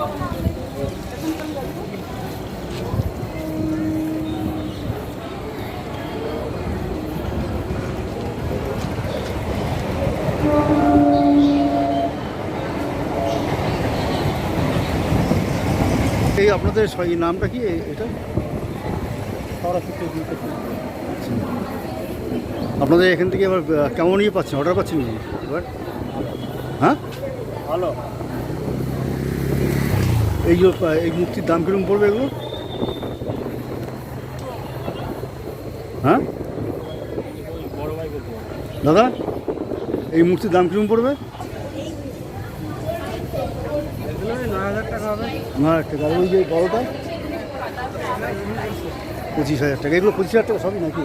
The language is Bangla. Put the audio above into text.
এই আপনাদের এই নামটা কি? এটা? আপনাদের এখান থেকে এবার কেমন ইয়ে পাচ্ছেন? অর্ডার পাচ্ছেন এবার? হ্যাঁ? ভালো। এই যে এই মূর্তির দাম কীরকম পড়বে এগুলো? হ্যাঁ? দাদা, এই মূর্তির দাম কীরকম পড়বে? নয় হাজার টাকা না ওই যে বড়টা? পঁচিশ হাজার টাকা। এগুলো পঁচিশ হাজার টাকা সবই নাকি?